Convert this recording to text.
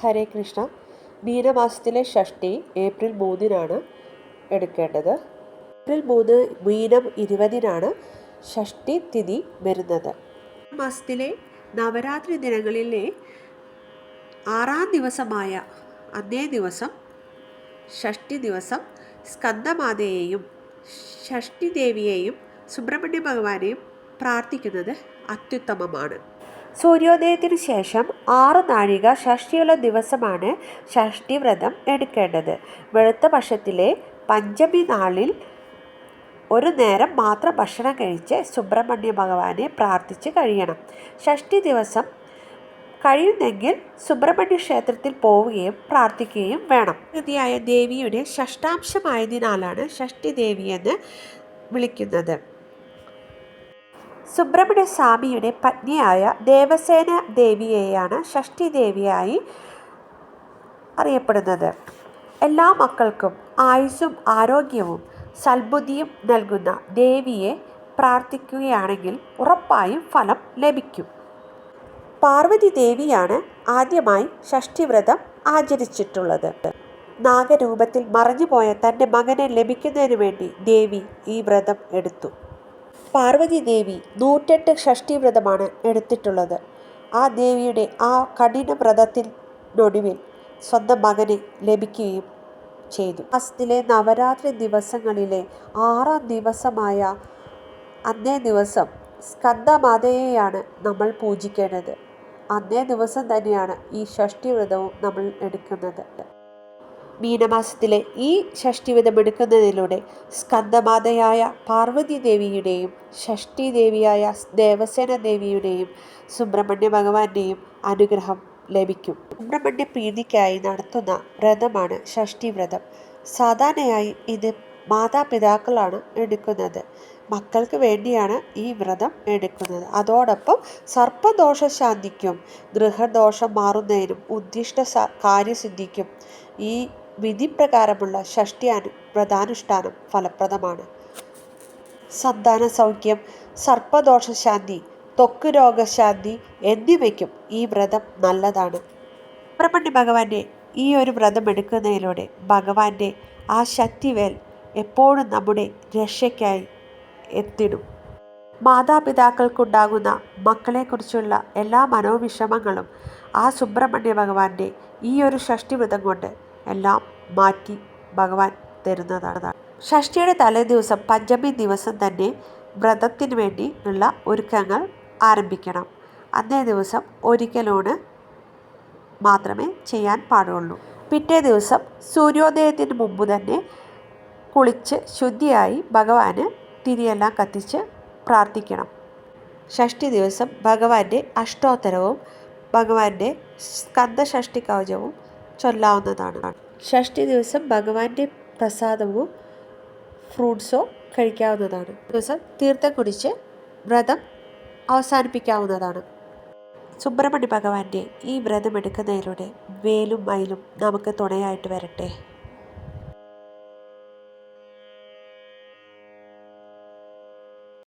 ഹരേ കൃഷ്ണ. മീനമാസത്തിലെ ഷഷ്ടി April മൂന്നിനാണ് എടുക്കേണ്ടത്. April മൂന്ന് മീനം ഇരുപതിനാണ് ഷഷ്ടി തിഥി വരുന്നത്. മാസത്തിലെ നവരാത്രി ദിനങ്ങളിലെ ആറാം ദിവസമായ അന്നേ ദിവസം ഷഷ്ടി ദിവസം സ്കന്ദമാതയെയും ഷഷ്ടി ദേവിയെയും സുബ്രഹ്മണ്യ ഭഗവാനെയും പ്രാർത്ഥിക്കുന്നത് അത്യുത്തമമാണ്. സൂര്യോദയത്തിന് ശേഷം ആറ് നാഴിക ഷഷ്ടിയുള്ള ദിവസമാണ് ഷഷ്ടി വ്രതം എടുക്കേണ്ടത്. വെളുത്ത പക്ഷത്തിലെ പഞ്ചമി നാളിൽ ഒരു നേരം മാത്രം ഭക്ഷണം കഴിച്ച് സുബ്രഹ്മണ്യ ഭഗവാനെ പ്രാർത്ഥിച്ച് കഴിയണം. ഷഷ്ടി ദിവസം കഴിയുന്നെങ്കിൽ സുബ്രഹ്മണ്യ ക്ഷേത്രത്തിൽ പോവുകയും പ്രാർത്ഥിക്കുകയും വേണം. പ്രതിയായ ദേവിയുടെ ഷഷ്ടാംശമായതിനാലാണ് ഷഷ്ടി ദേവിയെന്ന് വിളിക്കുന്നത്. സുബ്രഹ്മണ്യ സ്വാമിയുടെ പത്നിയായ ദേവസേന ദേവിയെയാണ് ഷഷ്ടി ദേവിയായി അറിയപ്പെടുന്നത്. എല്ലാ മക്കൾക്കും ആയുസ്സും ആരോഗ്യവും സൽബുദ്ധിയും നൽകുന്ന ദേവിയെ പ്രാർത്ഥിക്കുകയാണെങ്കിൽ ഉറപ്പായും ഫലം ലഭിക്കും. പാർവതി ദേവിയാണ് ആദ്യമായി ഷഷ്ടിവ്രതം ആചരിച്ചിട്ടുള്ളത്. നാഗരൂപത്തിൽ മറഞ്ഞുപോയ തന്റെ മകനെ ലഭിക്കുന്നതിന് വേണ്ടി ദേവി ഈ വ്രതം എടുത്തു. പാർവതി ദേവി നൂറ്റെട്ട് ഷഷ്ടിവ്രതമാണ് എടുത്തിട്ടുള്ളത്. ആ ദേവിയുടെ ആ കഠിന വ്രതത്തിനൊടുവിൽ സ്വന്തം മകനെ ലഭിക്കുകയും ചെയ്തു. അസ്തിലെ നവരാത്രി ദിവസങ്ങളിലെ ആറാം ദിവസമായ അന്നേ ദിവസം സ്കന്ദമാതയെയാണ് നമ്മൾ പൂജിക്കേണ്ടത്. അന്നേ ദിവസം തന്നെയാണ് ഈ ഷഷ്ടി വ്രതവും നമ്മൾ എടുക്കുന്നത്. മീനമാസത്തിലെ ഈ ഷഷ്ടി വ്രതം എടുക്കുന്നതിലൂടെ സ്കന്ദമാതയായ പാർവതി ദേവിയുടെയും ഷഷ്ടി ദേവിയായ ദേവസേന ദേവിയുടെയും സുബ്രഹ്മണ്യ ഭഗവാന്റെയും അനുഗ്രഹം ലഭിക്കും. സുബ്രഹ്മണ്യ പ്രീതിക്കായി നടത്തുന്ന വ്രതമാണ് ഷഷ്ടി വ്രതം സാധാരണയായി ഇത് മാതാപിതാക്കളാണ് എടുക്കുന്നത്. മക്കൾക്ക് വേണ്ടിയാണ് ഈ വ്രതം എടുക്കുന്നത്. അതോടൊപ്പം സർപ്പദോഷ ശാന്തിക്കും ഗൃഹദോഷം മാറുന്നതിനും ഉദ്ദിഷ്ട കാര്യസിദ്ധിക്കും ഈ വിധിപ്രകാരമുള്ള ഷഷ്ടി അനു വ്രതാനുഷ്ഠാനം ഫലപ്രദമാണ്. സന്താന സൗഖ്യം സർപ്പദോഷശാന്തി ത്വക്ക് രോഗശാന്തി എന്നിവയ്ക്കും ഈ വ്രതം നല്ലതാണ്. സുബ്രഹ്മണ്യ ഭഗവാന്റെ ഈ ഒരു വ്രതം എടുക്കുന്നതിലൂടെ ഭഗവാന്റെ ആ ശക്തിവേൽ എപ്പോഴും നമ്മുടെ രക്ഷയ്ക്കായി എത്തിടും. മാതാപിതാക്കൾക്കുണ്ടാകുന്ന മക്കളെക്കുറിച്ചുള്ള എല്ലാ മനോവിഷമങ്ങളും ആ സുബ്രഹ്മണ്യ ഭഗവാന്റെ ഈ ഒരു ഷഷ്ടിവ്രതം കൊണ്ട് എല്ലാം മാറ്റി ഭഗവാൻ തരുന്നതാണ്. ഷഷ്ടിയുടെ തലേദിവസം പഞ്ചമി ദിവസം തന്നെ വ്രതത്തിന് വേണ്ടി ഉള്ള ഒരുക്കങ്ങൾ ആരംഭിക്കണം. അന്നേ ദിവസം ഒരിക്കലൂണ് മാത്രമേ ചെയ്യാൻ പാടുള്ളൂ. പിറ്റേ ദിവസം സൂര്യോദയത്തിന് മുമ്പ് തന്നെ കുളിച്ച് ശുദ്ധിയായി ഭഗവാന് തിരിയെല്ലാം കത്തിച്ച് പ്രാർത്ഥിക്കണം. ഷഷ്ടി ദിവസം ഭഗവാന്റെ അഷ്ടോത്തരവും ഭഗവാന്റെ സ്കന്ദഷഷ്ടി കവചവും ചൊല്ലാവുന്നതാണ്. ഷഷ്ടി ദിവസം ഭഗവാന്റെ പ്രസാദവും ഫ്രൂട്ട്സോ കഴിക്കാവുന്നതാണ്. ദിവസം തീർത്ഥം കുടിച്ച് വ്രതം അവസാനിപ്പിക്കാവുന്നതാണ്. സുബ്രഹ്മണ്യ ഭഗവാന്റെ ഈ വ്രതം എടുക്കുന്നതിലൂടെ വേലും മയിലും നമുക്ക് തുണയായിട്ട് വരട്ടെ.